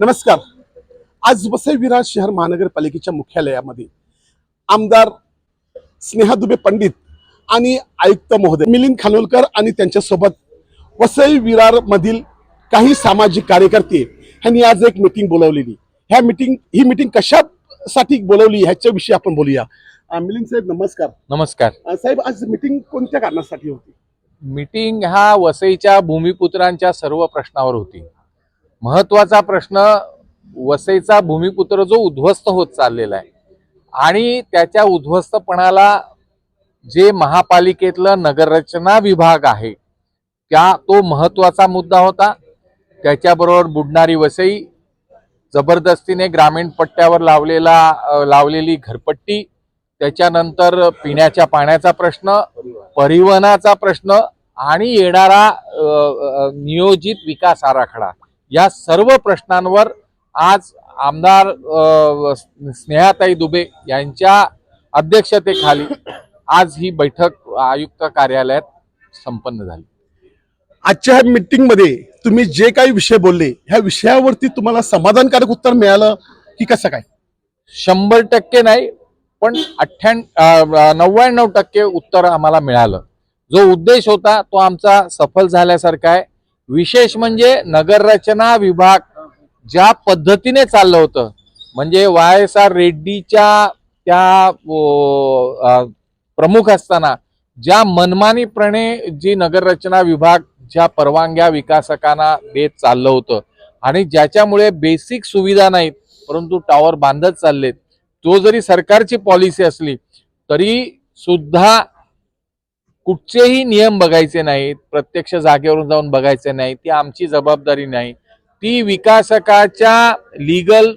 नमस्कार. आज विराज शहर महानगरपालिकेच्या मुख्यालयामध्ये आमदार स्नेहा दुबे पंडित आणि आयुक्त महोदय मिलिंद खानोलकर आणि त्यांच्यासोबत वसई विरार मधील काही सामाजिक कार्यकर्ते ह्यांनी आज एक मिटिंग बोलावलेली. ह्या मीटिंग ही मीटिंग कशासाठी बोलावली? ह्याच्याविषयी आपण बोलूया. मिलिंद साहेब नमस्कार. नमस्कार. अं, साहेब आज मिटिंग कोणत्या कारणासाठी होती? मीटिंग हा वसईच्या भूमिपुत्रांच्या सर्व प्रश्नावर होती. महत्त्वाचा प्रश्न वसईचा भूमिपुत्र जो उद्ध्वस्त होत चाललेला आहे आणि त्याच्या उद्ध्वस्तपणाला जे महापालिकेतलं नगररचना विभाग आहे त्या तो महत्त्वाचा मुद्दा होता. त्याच्याबरोबर बुडणारी वसई जबरदस्तीने ग्रामीण पट्ट्यावर लावलेला अ, लावलेली घरपट्टी त्याच्यानंतर पिण्याच्या पाण्याचा प्रश्न परिवहनाचा प्रश्न आणि येणारा नियोजित विकास आराखडा. या सर्व प्रश्नांवर आज आमदार स्नेहाताई दुबे यांच्या अध्यक्षतेखाली आज ही बैठक आयुक्त कार्यालयात संपन्न झाली. आजच्या ह्या मीटिंगमध्ये तुम्ही जे काही विषय बोलले ह्या विषयावरती तुम्हाला समाधानकारक उत्तर मिळालं की कसं काय? शंभर टक्के नाही पण अठ्ठ्याण्णव नव्याण्णव टक्के उत्तर आम्हाला मिळालं. जो उद्देश होता तो आमचा सफल झाल्यासारखा आहे. विशेष म्हणजे नगररचना विभाग ज्या पद्धतीने चाललं होतं म्हणजे वाय एस आर रेड्डीच्या त्या प्रमुख असताना ज्या मनमानीप्रणे जी नगररचना विभाग ज्या परवानग्या विकासकांना देत चाललं होतं आणि ज्याच्यामुळे बेसिक सुविधा नाहीत परंतु टॉवर बांधत चाललेत तो जरी सरकारची पॉलिसी असली तरी सुद्धा कुठचेही नियम बघायचे नाहीत प्रत्यक्ष जागेवरून जाऊन बघायचे नाही ती आमची जबाबदारी नाही. ती विकासकाच्या लिगल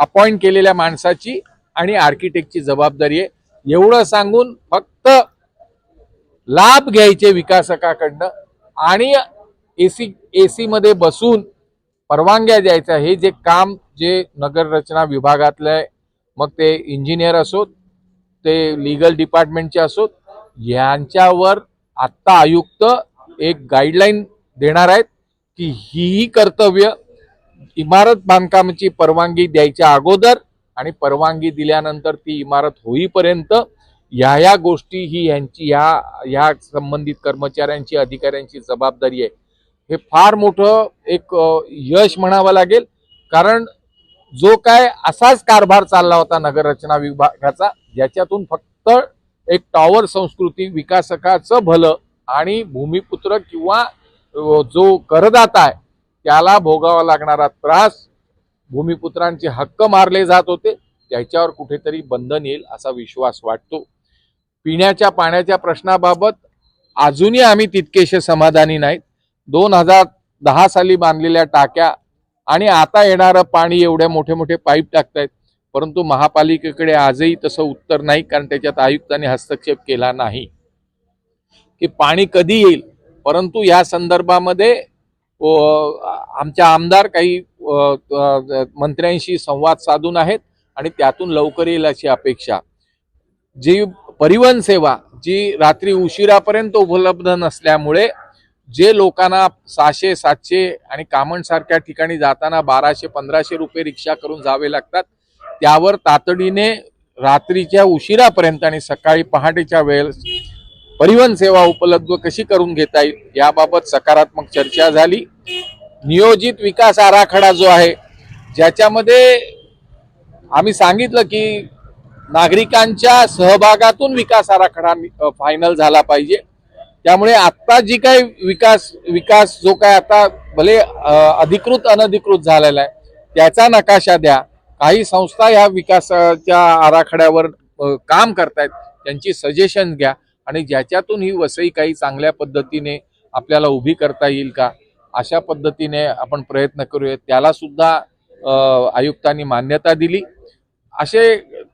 अपॉइंट केलेल्या माणसाची आणि आर्किटेक्टची जबाबदारी आहे. एवढं सांगून फक्त लाभ घ्यायचे विकासकाकडनं आणि एसी एसीमध्ये बसून परवानग्या द्यायचा. हे जे काम जे नगररचना विभागातलं आहे मग ते इंजिनियर असोत ते लिगल डिपार्टमेंटचे असोत यांच्यावर आत्ता आयुक्त एक गाईडलाईन देणार आहेत की ही कर्तव्य इमारत बांधकामाची परवानगी द्यायच्या अगोदर आणि परवानगी दिल्यानंतर ती इमारत होईपर्यंत ह्या ह्या गोष्टी ही यांची ह्या ह्या संबंधित कर्मचाऱ्यांची अधिकाऱ्यांची जबाबदारी आहे. हे फार मोठं एक यश म्हणावं लागेल. कारण जो काय असाच कारभार चालला होता नगररचना विभागाचा ज्याच्यातून फक्त एक टॉवर संस्कृती विकासकाचं भलं आणि भूमिपुत्र किंवा जो करदाता आहे त्याला भोगावा लागणारा त्रास भूमिपुत्रांचे हक्क मारले जात होते. त्याच्यावर कुठेतरी बंधन येईल असा विश्वास वाटतो. पिण्याच्या पाण्याच्या प्रश्नाबाबत अजूनही आम्ही तितकेसे समाधानी नाहीत. दोन हजार दहा साली बांधलेल्या टाक्या आणि आता येणारं पाणी एवढ्या मोठे मोठे पाईप टाकतायत परंतु महापालिकेकडे आजही तसं उत्तर नाही कारण त्याच्यात आयुक्तांनी हस्तक्षेप केला नाही. की पाणी कधी येईल? परंतु या संदर्भामध्ये आमच्या आमदार काही मंत्र्यांशी संवाद साधून आहेत आणि त्यातून लवकर येईल अशी अपेक्षा. जी परिवहन सेवा जी रात्री उशिरापर्यंत उपलब्ध नसल्यामुळे जे लोकांना सहाशे सातशे आणि कामणसारख्या ठिकाणी जाताना बाराशे पंधराशे रुपये रिक्षा करून जावे लागतात त्यावर तातडीने रात्रीच्या उशिरापर्यंत आणि सकाळी पहाटेच्या वेळेस परिवहन सेवा उपलब्ध कशी करून घेता येईल याबाबत सकारात्मक चर्चा झाली. नियोजित विकास आराखडा जो आहे ज्याच्यामध्ये आम्ही सांगितलं की नागरिकांच्या सहभागातून विकास आराखडा फायनल झाला पाहिजे. त्यामुळे आत्ता जी काही विकास विकास जो काय आता भले अधिकृत अनधिकृत झालेला आहे त्याचा नकाशा द्या. काही संस्था ह्या विकासाच्या आराखड्यावर काम करतायत त्यांची सजेशन घ्या आणि ज्याच्यातून ही वसई काही चांगल्या पद्धतीने आपल्याला उभी करता येईल का अशा पद्धतीने आपण प्रयत्न करूया त्याला सुद्धा आयुक्तांनी मान्यता दिली. असे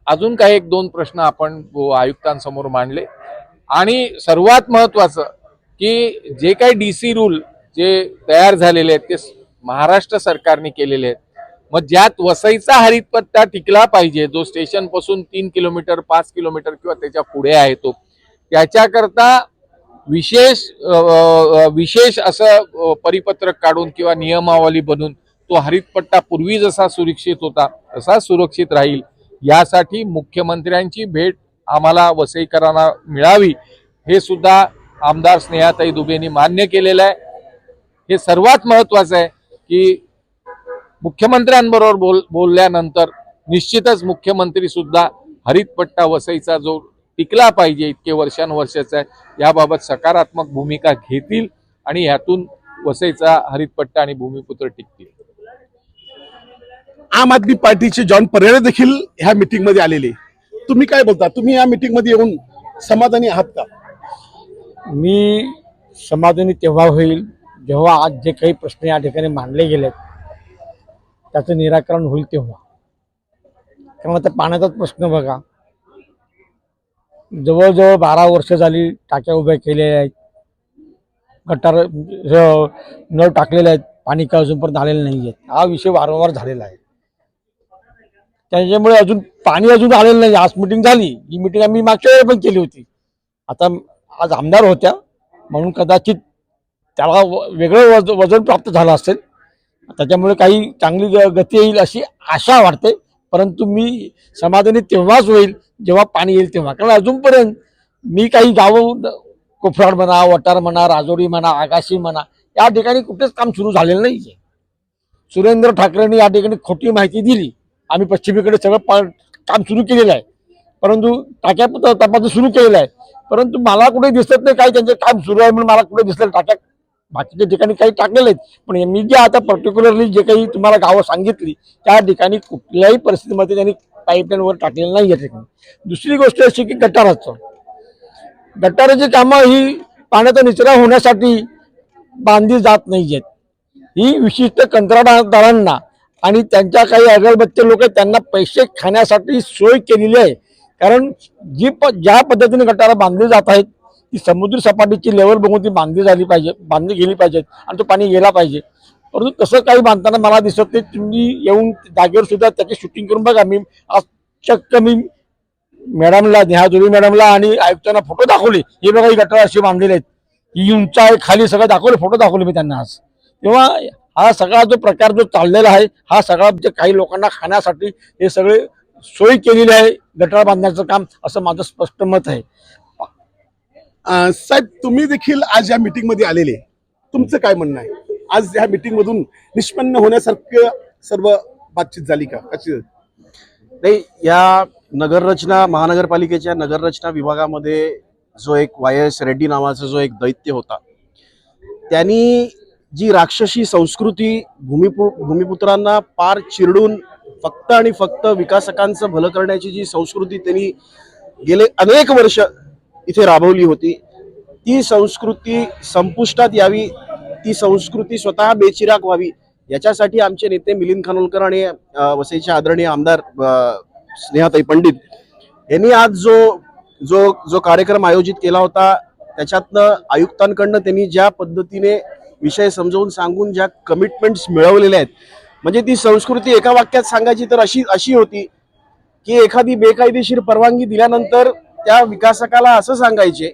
अजून काही एक दोन प्रश्न आपण आयुक्तांसमोर मांडले. आणि सर्वात महत्वाचं की जे काही डी सी रूल जे तयार झालेले आहेत ते महाराष्ट्र सरकारने केलेले आहेत मग ज्यात वसईचा हरित पट्टा टिकला पाहिजे जो स्टेशनपासून तीन किलोमीटर पाच किलोमीटर किंवा त्याच्या पुढे आहे तो त्याच्याकरता विशेष विशेष असं परिपत्रक काढून किंवा नियमावली बनून तो हरितपट्टा पूर्वी जसा सुरक्षित होता तसा सुरक्षित राहील. यासाठी मुख्यमंत्र्यांची भेट आम्हाला वसईकरांना मिळावी हे सुद्धा आमदार स्नेहाताई दुबेंनी मान्य केलेलं आहे. हे सर्वात महत्वाचं आहे की मुख्यमंत्र्यांबरोबर बोल बोलल्यानंतर निश्चितच मुख्यमंत्री सुद्धा हरितपट्टा वसईचा जो टिकला पाहिजे इतके वर्षानुवर्षाचा आहे याबाबत सकारात्मक भूमिका घेतील आणि यातून वसईचा हरितपट्टा आणि भूमिपुत्र टिकतील. आम आदमी पार्टीचे जॉन परेरे देखील ह्या मिटिंगमध्ये आलेले. तुम्ही काय बोलता? तुम्ही या मीटिंगमध्ये येऊन समाधानी आहात का? मी समाधानी तेव्हा होईल जेव्हा आज जे काही प्रश्न या ठिकाणी मांडले गेलेत त्याचं निराकरण होईल तेव्हा. कारण आता पाण्याचाच प्रश्न बघा. जवळजवळ बारा वर्ष झाली टाक्या उभ्या केलेल्या आहेत. गटार नळ टाकलेले आहेत. पाणी काय अजूनपर्यंत आलेलं नाही आहेत हा विषय वारंवार झालेला आहे. त्याच्यामुळे अजून पाणी अजून आलेलं नाही. आज मिटिंग झाली. ही मिटिंग आम्ही मागच्या वेळी पण केली होती. आता आज आमदार होत्या. म्हणून कदाचित त्याला व- वेगळं वज वजन प्राप्त झालं असेल. त्याच्यामुळे काही चांगली ग- गती येईल अशी आशा वाटते. परंतु मी समाधानी तेव्हाच होईल जेव्हा पाणी येईल तेव्हा. कारण अजूनपर्यंत मी काही गावं कोफराड म्हणा वटार म्हणा राजोरी म्हणा आगाशी म्हणा या ठिकाणी कुठेच काम सुरू झालेलं नाही आहे सुरेंद्र ठाकरेंनी या ठिकाणी खोटी माहिती दिली. आम्ही पश्चिमेकडे सगळं पा काम सुरू केलेलं आहे. परंतु टाक्या तपासून सुरू केलेलं आहे. परंतु मला कुठे दिसत नाही काही त्यांचे काम सुरू आहे म्हणून मला कुठे दिसलं टाक्या बाकीच्या ठिकाणी काही टाकलेले आहेत. पण मी जे आता पर्टिक्युलरली जे काही तुम्हाला गावं सांगितली त्या ठिकाणी कुठल्याही परिस्थितीमध्ये त्यांनी पाईपलाईन वर टाकलेलं नाही या ठिकाणी. दुसरी गोष्ट अशी की गटाराचं. गटाराची कामं ही पाण्याचा निचरा होण्यासाठी बांधली जात नाही आहेत ही विशिष्ट कंत्राटदारांना आणि त्यांच्या काही अगरबत्ती लोक त्यांना पैसे खाण्यासाठी सोय केलेली आहे. कारण जी प ज्या पद्धतीने गटारा बांधले जात आहेत ती समुद्र सपाटीची लेवल बघून ती बांधली झाली पाहिजे बांधली गेली पाहिजेत आणि तो पाणी गेला पाहिजे. परंतु तसं काही बांधताना मला दिसत नाही. तुम्ही येऊन जागेवर सुद्धा त्याची शूटिंग करून बघा. मी आज चक्क मी मॅडमला नेहा जोडी मॅडमला आणि आयुक्तांना फोटो दाखवले. हे बघा ही गटारं अशी बांधलेले आहेत. ही उंच आहे खाली सगळं दाखवले फोटो दाखवले मी त्यांना आज. तेव्हा हा सगळा जो प्रकार जो चाललेला आहे हा सगळा जे काही लोकांना खाण्यासाठी हे सगळे सोय केलेली आहे गटार बांधण्याचं काम असं माझं स्पष्ट मत आहे. अं, साहेब तुम्ही देखील आज या मीटिंगमध्ये आलेले. तुमचं काय म्हणणं आहे? आज या मीटिंग मधून निष्पन्न होण्यासारखं सर्व बातचीत झाली का? कशी नाही या नगररचना महानगरपालिकेच्या नगररचना विभागामध्ये जो एक वाय एस रेड्डी नावाचा जो एक दैत्य होता त्यांनी जी राक्षसी संस्कृती भूमिपु भूमिपुत्रांना पार चिरडून फक्त आणि फक्त विकासकांचं भलं करण्याची जी संस्कृती त्यांनी गेले अनेक वर्ष इथे राबवली होती ती संस्कृती संपुष्टात यावी ती संस्कृती स्वतः बेचिराक व्हावी याच्यासाठी आमचे नेते मिलिंद खानोलकर आणि वसईचे आदरणीय आमदार स्नेहाताई पंडित यांनी आज जो जो जो कार्यक्रम आयोजित केला होता त्याच्यातनं आयुक्तांकडनं त्यांनी ज्या पद्धतीने विषय समजावून सांगून ज्या कमिटमेंट्स मिळवलेल्या आहेत म्हणजे ती संस्कृती एका वाक्यात सांगायची तर अशी अशी होती की एखादी बेकायदेशीर परवानगी दिल्यानंतर त्या विकासकाला असं सांगायचे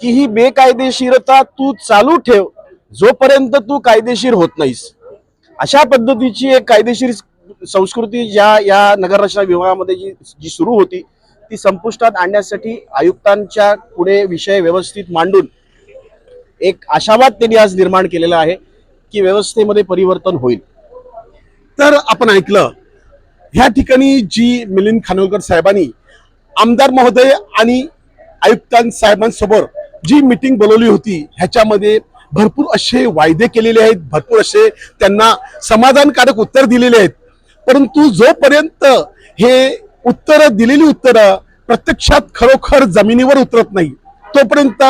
की ही बेकायदेशीरता तू चालू ठेव जोपर्यंत तू कायदेशीर होत नाहीस. अशा पद्धतीची एक कायदेशीर संस्कृती ज्या या नगररचना विभागामध्ये जी जी सुरू होती ती संपुष्टात आणण्यासाठी आयुक्तांच्या पुढे विषय व्यवस्थित मांडून एक आशावाद त्यांनी आज निर्माण केलेला आहे की व्यवस्थेमध्ये परिवर्तन होईल. तर आपण ऐकलं ह्या ठिकाणी जी मिलिंद खानोलकर साहेबांनी आमदार महोदय आणि आयुक्तां साहेबांसमोर जी मिटिंग बोलवली होती ह्याच्यामध्ये भरपूर असे वायदे केलेले आहेत भरपूर असे त्यांना समाधानकारक उत्तर दिलेले आहेत. परंतु जोपर्यंत हे उत्तर दिलेली उत्तरं प्रत्यक्षात खरोखर जमिनीवर उतरत नाही तोपर्यंत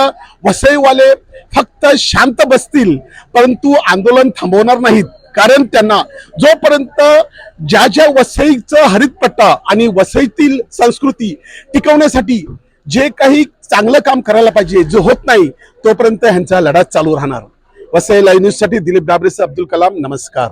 वसईवाले फक्त शांत बसतील परंतु आंदोलन थांबवणार नाहीत. कारण त्यांना जोपर्यंत ज्या ज्या वसईचं हरितपट्टा आणि वसईतील संस्कृती टिकवण्यासाठी जे काही चांगलं काम करायला पाहिजे जे होत नाही तोपर्यंत ह्यांचा लढा चालू राहणार. वसई लाईव्ह दिलीप डाबरेस अब्दुल कलाम नमस्कार.